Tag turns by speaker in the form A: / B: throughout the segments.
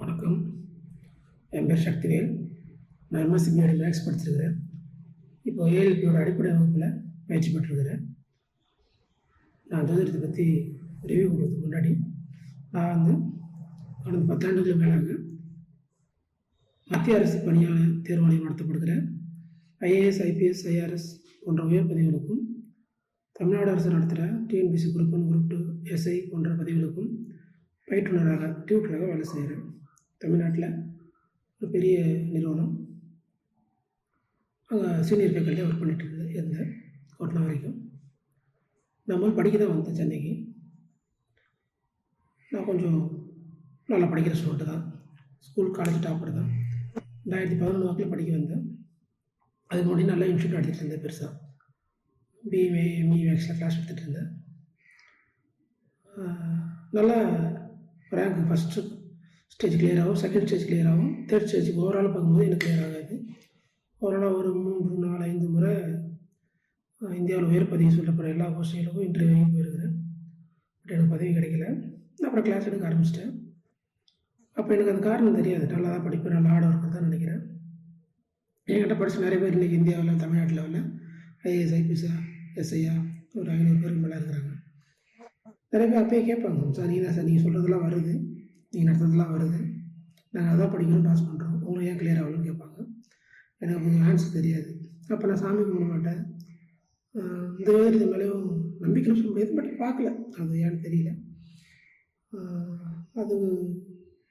A: வணக்கம். என் பேர் சக்திவேல். நான் எம்எஸ்சி பிஎட் மேக்ஸ் படிச்சிருக்கிறேன். இப்போ ஏஎல்பியோட அடிப்படை வகுப்பில் பயிற்சி பெற்றிருக்கிறேன். நான் ஜோதிடத்தை பற்றி ரிவ்யூ கொடுக்கறதுக்கு முன்னாடி நான் வந்து கடந்த பத்தாண்டுகளுக்கு மேலாக மத்திய அரசு பணியாளர் தேர்வாணையம் நடத்தப்படுகிற ஐஏஎஸ் ஐபிஎஸ் ஐஆர்எஸ் போன்ற உயர் பதவிகளுக்கும் தமிழ்நாடு அரசு நடத்துகிற TNPSC group one group two SI போன்ற பதவிகளுக்கும் பயிற்றுனராக டியூட்டராக வேலை செய்கிறேன். தமிழ்நாட்டில் ஒரு பெரிய நிறுவனம். அங்கே சீனியர் ஃபேக்கல்ட்டியாக ஒர்க் பண்ணிட்டு இருந்தேன் இருந்தேன் கொரோனா வரைக்கும். நம்ம படிக்க தான் வந்தேன் சென்னைக்கு. நான் கொஞ்சம் நல்லா படிக்கிற ஸ்டூடெண்ட் தான். ஸ்கூல் காலேஜ் டாப்பர் தான். ரெண்டாயிரத்தி பதினொன்று வாக்கில் படிக்க வந்தேன். அதுக்கு முன்னாடி நல்லா இன்ஸ்டியூட் எடுத்துகிட்டு இருந்தேன் பெருசாக பிஏ எம்இ மேக்ஸில் கிளாஸ் எடுத்துகிட்டு இருந்தேன். நல்லா ரேங்க் ஃபஸ்ட்டு ஸ்டேஜ் கிளியர் ஆகும் செகண்ட் ஸ்டேஜ் கிளியர் ஆகும். தேர்ட் ஸ்டேஜுக்கு ஓவரால் பார்க்கும்போது எனக்கு கிளியர் ஆகாது. ஓவராலாக ஒரு மூன்று நாலு ஐந்து முறை இந்தியாவில் உயர் பதவி சொல்லப்படுற எல்லா போஸ்டிங்களுக்கும் இன்டர்வியூ போயிருக்கிறேன். பட் எனக்கு பதவி கிடைக்கல. அப்புறம் கிளாஸ் எடுக்க ஆரம்பிச்சிட்டேன். அப்போ எனக்கு அந்த காரணம் தெரியாது. நல்லா தான் படிப்பேன் நல்லா ஆட தான் நினைக்கிறேன். என்கிட்ட படிச்ச நிறைய பேர் இன்றைக்கி இந்தியாவில் தமிழ்நாட்டில் உள்ள ஐஏஎஸ் ஐபிஎஸ்ஆ எஸ்ஐயா ஒரு ஐநூறு பேருக்கு மேலே இருக்கிறாங்க. நிறைய பேர் அப்பயே கேட்பாங்க சார் நீங்கள் சார் நீங்கள் சொல்கிறதெல்லாம் வருது. நீங்கள் நடத்துறதுலாம் வருது. நாங்கள் அதான் படிக்கணும் பாஸ் பண்ணுறோம் உங்களை ஏன் கிளியர் ஆகலன்னு கேட்பாங்க. எனக்கு கொஞ்சம் ஆன்சர் தெரியாது. அப்போ நான் சாமி கும்பிட மாட்டேன். இந்த இந்த இது மேலேயும் நம்பிக்கை சொல்ல முடியாது பட் பார்க்கல. அது ஏன்னு தெரியல. அது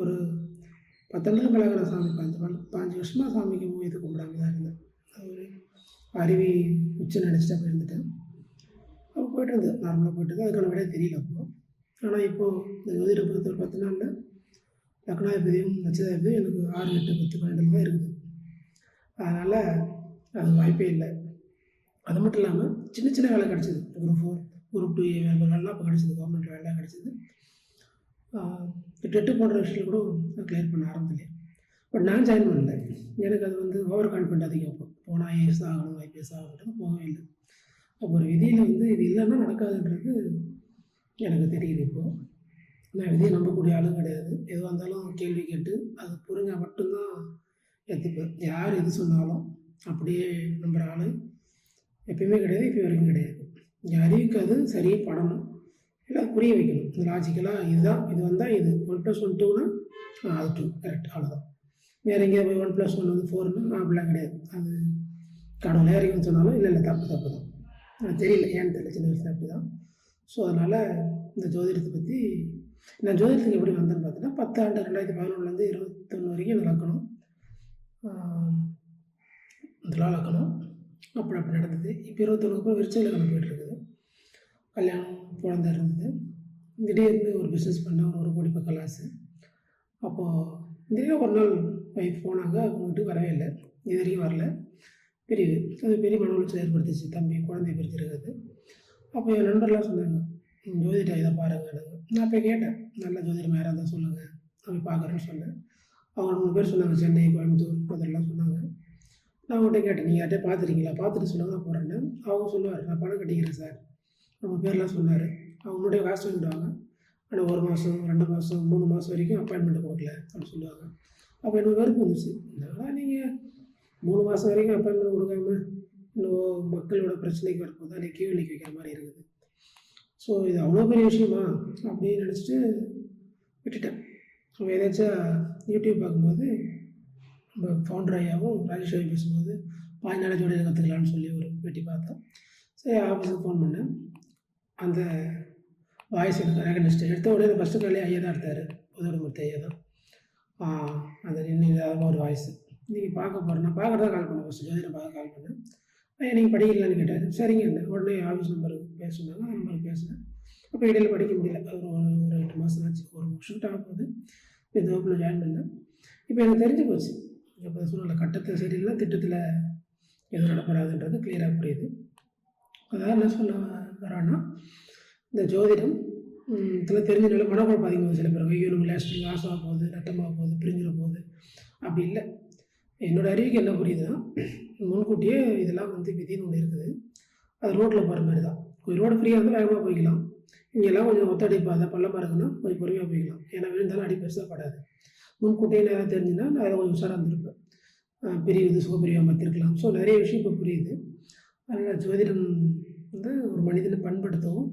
A: ஒரு பத்தொன்பது பழகிற சாமி. பாஞ்சு பாஞ்சு வருஷமாக சாமிக்கு இது கும்பிடாம தான் இருந்தேன். அது ஒரு அருவி உச்சி நினச்சிட்டு போயிருந்துட்டேன் இருந்துட்டேன். அப்போ போயிட்டு இருந்தது நார்மலாக போயிட்டு இருந்தது அதுக்கான விட தெரியல அப்போ. ஆனால் இப்போது இந்த ஜோதிட பொறுத்த பார்த்தீங்கன்னா பத்து நாளில் லக்னாதிபதியும் நட்சத்திரபதியும் எனக்கு ஆறு எட்டு பத்து பன்னெண்டு தான் இருக்குது. அதனால் அது வாய்ப்பே இல்லை. அது மட்டும் இல்லாமல் சின்ன சின்ன வேலை கிடச்சிது. குரூப் ஃபோர் குரூப் டூ வேலைலாம் இப்போ கிடச்சிது. கவர்மெண்ட் வேலை கிடச்சிது. டெட்டு போன்ற விஷயத்தில் கூட நான் கிளியர் பண்ண ஆரம்பத்திலே பட் நான் ஜாயின் பண்ணல. எனக்கு அது வந்து ஓவர் கான்ஃபிடென்ட் அதிகம் இப்போ போனால் ஐஏஎஸ் ஆகணும் ஐபிஎஸ் ஆகணும் போகவே இல்லை. அப்போ ஒரு விதியில் வந்து இது இல்லைன்னா நடக்காதுன்றது எனக்கு தெரியுது இப்போது நான் விதியை நம்பக்கூடிய ஆளும் கிடையாது. எதுவாக இருந்தாலும் கேள்வி கேட்டு அது புரிஞ்சால் மட்டும்தான் ஏற்றுப்பேன் யார் எது சொன்னாலும் அப்படியே நம்புகிற ஆள் எப்பயுமே கிடையாது இப்போ வரைக்கும் கிடையாது. அறிவிக்காது சரியே படணும். இல்லை புரிய வைக்கணும். இந்த லாஜிக்கலாக இதுதான் இது வந்தால் இது. ஒன் ப்ளஸ் ஒன் டூனா அது டூ கரெக்ட் அவ்வளோதான் வேறு எங்கேயாவது போய் ஒன் ப்ளஸ் ஒன் வந்து ஃபோர்னு அப்படிலாம் கிடையாது. அது கடவுளே இறங்கி சொன்னாலும் இல்லை இல்லை தப்பு தப்பு தான். தெரியல. ஏன்னு தெரியல. சின்ன வயசுல அப்படி தான் ஸோ அதனால் இந்த ஜோதிடத்தை பற்றி நான் ஜோதிடத்துக்கு எப்படி வந்தேன்னு பார்த்தீங்கன்னா பத்தாண்டு ரெண்டாயிரத்தி பதினொன்றுலேருந்து இருபத்தொன்று வரைக்கும் இந்த லக்கணம் துலா லக்கணம் அப்படி அப்படி நடந்தது. இப்போ இருபத்தொன்று அப்புறம் விருச்ச லக்கணம் போயிட்டுருக்குது கல்யாணம் குழந்த இருந்தது. திடீர்னு ஒரு பிஸ்னஸ் பண்ணேன் ஒரு கோடி பக்கம் லாஸு அப்போது திடீர்னு ஒரு நாள் ஒய்ஃப் போனாங்க அவங்க வீட்டுக்கு வரவே இல்லை. இது வரைக்கும் வரல. பிரிவு. அது பெரிய மன உளைச்சல் ஏற்படுத்துச்சு. தம்பி குழந்தை பிரிச்சிருக்கிறது அப்போ என் நண்பர்லாம் சொன்னாங்க "ம், இதை பாருங்க நான் போய் கேட்டேன் நல்ல ஜோதிடம் யாராக இருந்தால் சொல்லுங்கள் நான் போய் பார்க்குறேன்னு சொன்னேன். அவங்க மூணு பேர் சொன்னாங்க சென்னை கோயம்புத்தூர் அதெல்லாம் சொன்னாங்க. நான் அவங்கள்ட்ட கேட்டேன் நீங்கள் யார்கிட்ட பார்த்துருக்கீங்களா? பார்த்துட்டு சொல்லுங்க நான் போகிறேன்னு அவங்க சொல்லுவார் நான் பணம் கட்டிக்கிறேன் சார். அவங்க பேர்லாம் சொன்னார். அவங்க முன்னாடியே காசு வாங்கிடுவாங்க. ஆனால் ஒரு மாதம் ரெண்டு மாதம் மூணு மாதம் வரைக்கும் அப்பாயின்மெண்ட் கொடுக்கல அப்படின்னு சொல்லுவாங்க. அப்போ எனக்கு வெறுப்பு வந்துச்சு. அதனால் நீங்கள் மூணு மாதம் வரைக்கும் அப்பாயின்மெண்ட் கொடுக்காம இன்னும் மக்களோட பிரச்சனைக்கு வரும்போது தான் கேள்வி நிற்க வைக்கிற மாதிரி இருக்குது. ஸோ இது அவ்வளோ பெரிய விஷயமா அப்படின்னு நினச்சிட்டு விட்டுட்டேன். அப்போ ஏதாச்சும் யூடியூப் பார்க்கும்போது நம்ம ஃபவுண்டர் ஐயாவும் ராஜேஷ் பேசும்போது பாஞ்சு நாள் ஜோடியை கற்றுக்கலான்னு சொல்லி ஒரு பேட்டி பார்த்தேன். சரி ஆஃபீஸுக்கு ஃபோன் பண்ணேன். அந்த வாய்ஸ் எனக்கு ரெகனிஸ்ட் எடுத்த உடனே ஃபஸ்ட்டு நாளே ஐயா தான் எடுத்தார் உதவிமூர்த்தி ஐயா தான். அந்த நின்று ஒரு வாய்ஸ் நீங்கள் பார்க்க போகிறேன் நான் பார்க்குறதா தான் கால் பண்ணேன் ஃபஸ்ட்டு ஜோதிடம் பார்க்க கால் பண்ணேன் ஐயா நீங்கள் படிக்கலான்னு கேட்டார். சரிங்க அந்த உடனே ஆஃபீஸ் நம்பருக்கு பேச சொன்னாங்க அந்த நம்பருக்கு பேசினேன். அப்போ இடையில படிக்க முடியல. ஒரு ஒரு ஒரு எட்டு மாதம் ஆச்சு. ஒரு வருஷம் ஆக போது இந்த வகுப்பில் ஜாயின் பண்ணேன். இப்போ எனக்கு தெரிஞ்சு போச்சு. இப்போ சூழ்நிலை கட்டத்தை சரியில்லை திட்டத்தில் எதுவும் நடப்படாதுன்றது கிளியராக புரியுது. அதாவது என்ன சொல்ல வரான்னா இந்த ஜோதிடம் இதில் இதெல்லாம் தெரிஞ்சனால மனக்குழப்பம் அதிகமாக சில பேர் ஐயோ நம்ம லாஸ்ட் லாஸ் போகுது நட்டமாக போகுது பிரிஞ்சிட போகுது. அப்படி இல்லை. என்னோடய அறிவுக்கு என்ன புரியுதுன்னா முன்கூட்டியே இதெல்லாம் வந்து விதின்னு ஒன்று இருக்குது. அது ரோட்டில் போகிற மாதிரி தான் கொஞ்சம் ரோடு ஃப்ரீயாக இருந்தால் வேகமாக போய்க்கலாம். இங்கெல்லாம் கொஞ்சம் ஒத்தடி பாதை பள்ளமாக இருக்குன்னா கொஞ்சம் பொறுமையாக போய்க்கலாம். ஏன்னா விழுந்தாலும் அடி பெருசாக படாது. முன்கூட்டியே நேரம் தெரிஞ்சுன்னா நான் அதை கொஞ்சம் உஷாராக இருந்திருப்பேன். அஹ் பிரிவுது சுகப்பிரிவாக மாற்றிருக்கலாம் ஸோ நிறைய விஷயம் இப்போ புரியுது. அதனால் ஜோதிடம் வந்து ஒரு மனிதனை பண்படுத்தவும்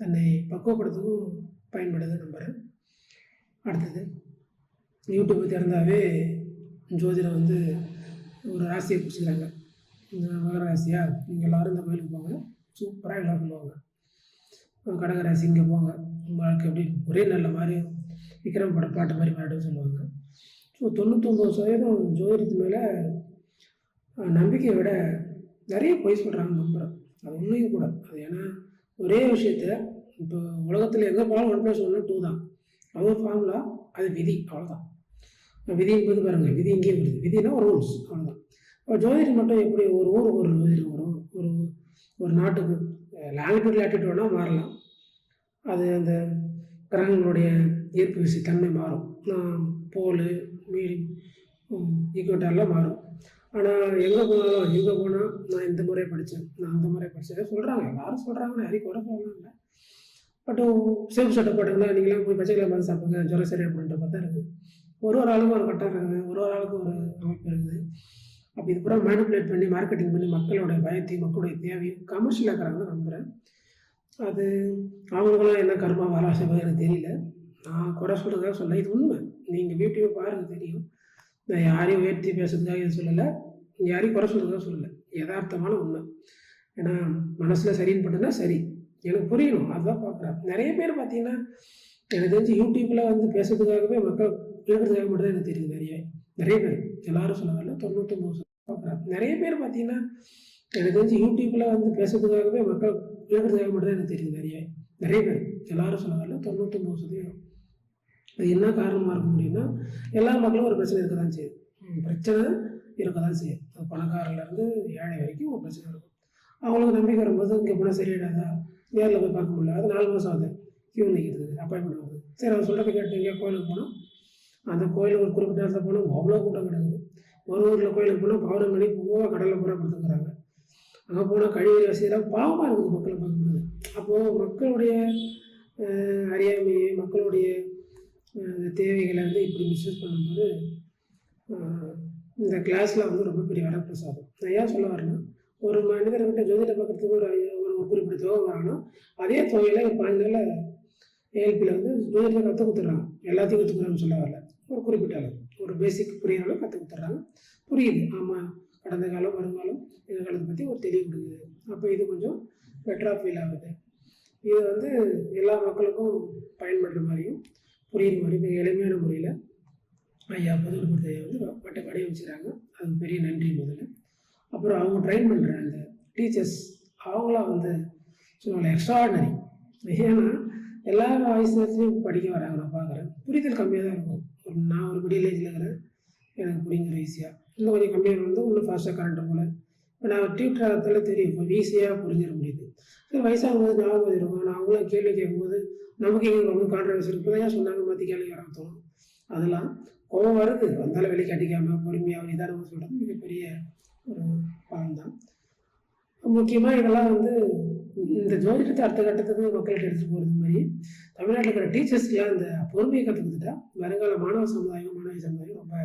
A: தன்னை பக்குவப்படுத்தவும் பயன்படுது நம்புகிறேன் அடுத்தது யூடியூப்பை திறந்தாவே ஜோதிடம் வந்து ஒரு ராசியை பிடிச்சிக்கிறாங்க. இந்த மகர ராசியா? நீங்கள் எல்லோரும் இந்த கோயிலுக்கு போங்க. சூப்பராக எல்லாம் போவாங்க அஹ் கடக ராசி இங்கே போங்க. வாழ்க்கை அப்படி ஒரே நல்ல மாதிரி விக்ரம் பட பாட்டு மாதிரி பாட்டுன்னு சொல்லுவாங்க. ஸோ தொண்ணூத்தொம்பது சதவீதம் ஜோதிடத்து மேலே நம்பிக்கையை விட நிறைய பொய் சொல்கிறாங்க நம்புகிறேன் அது உண்மையும் கூட. அது ஏன்னா ஒரே விஷயத்த இப்போ உலகத்தில் எங்கே போனாலும் ஒன் ப்ளஸ் ஒன்று டூ தான். அவங்க ஃபார்முலா அது விதி. அவ்வளோதான் விதி என்பது பாருங்கள் விதி இங்கேயே வருது. விதினா ஒரு ரூல்ஸ் அவ்வளோதான் இப்போ ஜோதிடம் மட்டும் எப்படி ஒரு ஊருக்கு ஒரு ஜோதிடம் வரும் ஒரு ஒரு நாட்டுக்கு லாங்குவேஜ் லேட்டிடியூட்னா மாறலாம். அது அந்த கிரகங்களுடைய ஈர்ப்பு விசை தன்மை மாறும். நான் போல் மீறி ஈக்குவட்டெல்லாம் மாறும். ஆனால் எங்கே போனாலும் எங்கே போனால் நான் இந்த முறை படித்தேன் நான் அந்த முறை படித்தேன் சொல்கிறாங்க எல்லாரும் சொல்கிறாங்க நிறைய குறை சொல்லலாம் இல்லை. பட் சேஃப் சட்டை போட்டுங்களா நீங்களாம் போய் பச்சை கிளம்பி பார்த்து சாப்பிடுங்க ஜுரம் சரியாக அப்படின்ற மாதிரி தான் இருக்குது. ஒரு ஒரு ஆளுக்கும் ஒரு கட்டம் இருக்குது ஒரு ஒரு ஆளுக்கும் ஒரு அமைப்பு இருக்குது. அப்போ இது பூரா மேனிப்புலேட் பண்ணி மார்க்கெட்டிங் பண்ணி மக்களோட பயத்தையும் மக்களுடைய தேவையும் கமர்ஷியல் ஆக்குறாங்கன்னு நம்புகிறேன் அது அவங்களுக்கெல்லாம் என்ன கர்மா வராசமாக எனக்கு தெரியல. நான் குறை சொல்கிறதாக சொல்ல இது உண்மை. நீங்கள் வீட்டையும் பாருங்கள் தெரியும். நான் யாரையும் உயர்த்தி பேசுறதுக்காக இது சொல்லலை. யாரையும் குறை சொல்கிறதாக சொல்லலை. யதார்த்தமான உண்மை. ஏன்னா மனசில் சரின்னு பட்டுனா சரி. எனக்கு புரியணும். அதுதான் பார்க்குறேன் நிறைய பேர் பார்த்தீங்கன்னா எனக்கு தெரிஞ்சு யூடியூப்பில் வந்து பேசுறதுக்காகவே மக்கள் இருக்கிறதுக்காக மட்டும் தான் எனக்கு தெரியும் நிறைய. நிறைய பேர். எல்லாரும் சொன்னாங்கல்ல வரல தொண்ணூத்தொம்பது பார்க்குறாங்க நிறைய பேர் பார்த்தீங்கன்னா எனக்கு தெரிஞ்சு யூடியூப்பில் வந்து பேசுறதுக்காகவே மக்கள் இருக்கிறதுக்காக மட்டும் தான் எனக்கு தெரியுது நிறைய. நிறைய பேர். எல்லாரும் சொன்னாங்கல்ல வரல தொண்ணூத்தொம்பது சதவீதம். அது என்ன காரணமாக இருக்க முடியும்னா எல்லா மக்களும் ஒரு பிரச்சனை இருக்க தான் செய்யுது. பிரச்சனை இருக்க தான் செய்யுது. அது பணக்காரர்லேருந்து ஏழை வரைக்கும் ஒரு பிரச்சனை இருக்கும். அவங்களுக்கு நம்பிக்கை வரும்போது இங்கே போனால் சரியாடாதா நேரில் போய் பார்க்க முடியல. அது நாலு மாதம் ஆகுது. கியூ நிற்கிறது அப்பாயின்மெண்ட் ஆகுது. சரி அவன் சொல்கிறத கேட்டு எங்கேயோ கோயிலுக்கு போனோம் அந்த கோயில் ஒரு குறிப்பிட்ட நேரத்தில் போனால் அவ்வளோ கூட்டம் கிடக்குது. ஒரு ஊரில் கோயிலுக்கு போனால் பௌர்ணமி மணி பூவாக கடலில் பூரா கொடுத்துக்கிறாங்க அங்கே போனால் கழிவு வசதியெல்லாம் பாவமாக இருக்குது மக்களை பார்க்கும்போது. அப்போது மக்களுடைய அறியாமையை மக்களுடைய தேவைகளை வந்து இப்படி மிஸ்யூஸ் பண்ணும்போது இந்த கிளாஸில் வந்து ரொம்ப பெரிய வரப்பிரசாதம். நான் ஏன் சொல்ல வரேன்னா ஒரு மனிதர்கிட்ட ஜோதிட பார்க்குறதுக்கு ஒரு ஒரு குறிப்பிட்ட தொகை வரணும் அதே தொகையில் ஒரு பதினஞ்சு நாள் ஏஎல்பியில் வந்து ஜோதிடத்தை கற்றுக் கொடுத்துட்றாங்க. எல்லாத்தையும் கற்றுக் சொல்ல வரல. ஒரு குறிப்பிட்ட அளவு ஒரு பேசிக் புரியுற அளவு கற்றுக் கொடுத்துட்றாங்க. புரியுது. ஆமாம் கடந்த காலம் வருங்காலம் எதிர்காலத்தை பற்றி ஒரு தெளிவு கொடுக்குது. அப்போ இது கொஞ்சம் பெட்டராக ஃபீல் ஆகுது. இது வந்து எல்லா மக்களுக்கும் பயன்படுற மாதிரியும் புரியுற மாதிரி மிக எளிமையான முறையில் ஐயா பொதுப்படுத்த வந்து பட்ட படைய வச்சுக்கிறாங்க அதுக்கு பெரிய நன்றி முதல்ல. அப்புறம் அவங்க ட்ரைன் பண்ணுற அந்த டீச்சர்ஸ் அவங்களாம் வந்து சொல்லுவாங்க எக்ஸ்ட்ராடினரி ஏன்னா எல்லா வயசுலேயும் படிக்க வராங்க நான் பார்க்குறேன். புரிதல் கம்மியாக தான் இருக்கும். ஒரு நான் ஒரு மிடில் ஏஜில் இருக்கிறேன் எனக்கு புரியுங்கிற ஈஸியாக இன்னும் கொஞ்சம் கம்மியாக வந்து இன்னும் ஃபாஸ்ட்டாக கரண்ட் போல. இப்போ நான் டியூட்டர் ஆகிறதால தெரியும் இப்போ ஈஸியாக புரிஞ்சிட முடியுது. சரி வயசாகும் போது ஞாபகம் இருக்கும். நான் அவங்களும் கேள்வி கேட்கும்போது நமக்கு எங்கே ரொம்ப கான்ட்ரவர்சி இப்போ ஏன் சொன்னாங்க மாற்றி கேள்வி கேட்க தோணும். அதெல்லாம் கோவம் வருது. வந்தாலும் வெளியே கட்டிக்காமல் பொறுமையாக நிதானமாக சொல்கிறது மிகப்பெரிய ஒரு பலன் தான் முக்கியமாக இதெல்லாம் வந்து இந்த ஜோதிடத்தை அடுத்த கட்டத்துக்கு மக்கள்கிட்ட எடுத்துகிட்டு போகிறது மாதிரி. தமிழ்நாட்டில் இருக்கிற டீச்சர்ஸ்க்கெலாம் இந்த பொறுமையை கற்றுக்கிட்டா வருங்கால மாணவ சமுதாயம் மாணவி சமுதாயம் ரொம்ப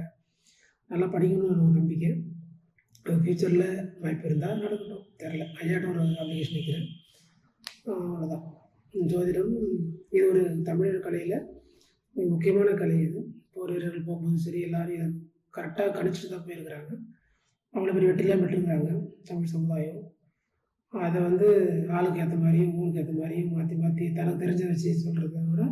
A: நல்லா படிக்கணும்னு ஒரு நம்பிக்கை. அது ஃப்யூச்சரில் வாய்ப்பு இருந்தால் நடக்கட்டும். தெரில ஐயாட்ட ஒரு அப்ளிகேஷன் வைக்கிறேன். அவ்வளோதான் ஜோதிடம் இது ஒரு தமிழர் கலையில் முக்கியமான கலை இது. போர் வீரர்கள் போகும்போது சரி எல்லாரும் இதை கரெக்டாக கணிச்சிட்டு தான் போயிருக்கிறாங்க. அவ்வளோ பெரிய வெற்றிலாம் பெற்றிருக்கிறாங்க தமிழ் சமுதாயம். அதை வந்து ஆளுக்கு ஏற்ற மாதிரியும் ஊருக்கு ஏற்ற மாதிரியும் மாற்றி மாற்றி தனக்கு தெரிஞ்ச வச்சு சொல்கிறத விட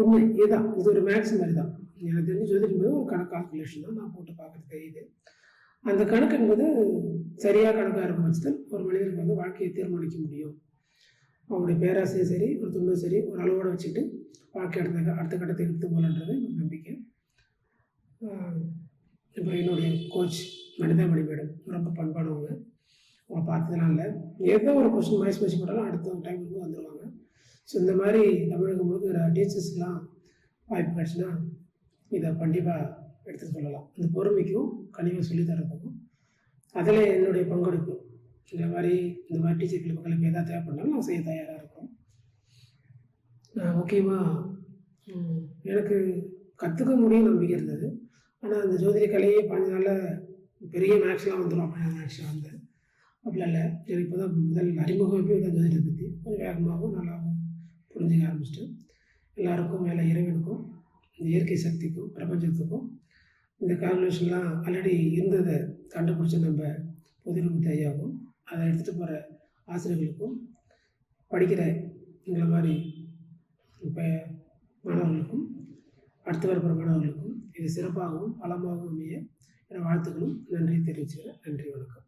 A: உண்மை. இதுதான். இது ஒரு மேக்ஸ் மாதிரி தான். எனக்கு தெரிஞ்சு ஜோதிடம் போது ஒரு கணக்கு கால்குலேஷன் தான். நான் போட்டு பார்க்குறது தெரியுது. அந்த கணக்கு என்பது சரியாக கணக்காக இருக்கும் பட்சத்தில் ஒரு மனிதனுக்கு வந்து வாழ்க்கையை தீர்மானிக்க முடியும். அவங்களுடைய பேராசையும் சரி ஒரு துண்டும் சரி ஒரு அளவோடு வச்சுட்டு வாழ்க்கை அடுத்த அடுத்த கட்டத்தை எடுத்து போகலான்றது எனக்கு நம்பிக்கை. இப்போ அப்புறம் என்னுடைய கோச் மனிதாமணி மேடம். ரொம்ப பண்பானவங்க. பார்த்ததுனால இல்லை ஏதோ ஒரு கொஸ்டின் வாய்ஸ் பேசி போட்டாலும் அடுத்த டைமுக்கு வந்துடுவாங்க ஸோ இந்த மாதிரி தமிழகம் முழுக்க டீச்சர்ஸ்லாம் வாய்ப்பு கிடச்சுன்னா இதை கண்டிப்பாக எடுத்து சொல்லலாம் இந்த பொறுமைக்கும் கனிவாக சொல்லித்தரதுக்கும் அதில் என்னுடைய பங்கெடுப்பு. இந்த மாதிரி இந்த மாதிரி டீச்சர் மக்களுக்கு எதாவது தேவைப்பட்டாலும் நான் செய்ய தயாராக இருக்கும். நான் முக்கியமாக எனக்கு கற்றுக்க முடியும் நம்பிக்கை இருந்தது. ஆனால் அந்த ஜோதிட கலையே பாஞ்ச நாளில் பெரிய மேக்ஸ்லாம் வந்துடும் அப்படின்னு நினச்சி வந்தேன். அப்படிலாம் இல்லை. எனக்கு இப்போ தான் முதல் அறிமுகமே இப்போ தான் ஜோதிடத்தை பற்றி கொஞ்சம் வேகமாகவும் நல்லாவும் புரிஞ்சுக்க ஆரம்பிச்சிட்டேன் எல்லாருக்கும் மேலே இறைவனுக்கும் இந்த இயற்கை சக்திக்கும் பிரபஞ்சத்துக்கும் இந்த கால்குலேஷன்லாம் ஆல்ரெடி இருந்ததை கண்டுபிடிச்ச நம்ம பொதுநுமத்தி ஐயாவும் அதை எடுத்துகிட்டு போகிற ஆசிரியர்களுக்கும் படிக்கிற எங்களை மாதிரி இப்போ மாணவர்களுக்கும் அடுத்து வரப்போகிற மாணவர்களுக்கும் இது சிறப்பாகவும் பலமாகவும் அமைய என வாழ்த்துக்களும் நன்றி தெரிவிச்சுக்கிறேன். நன்றி வணக்கம்.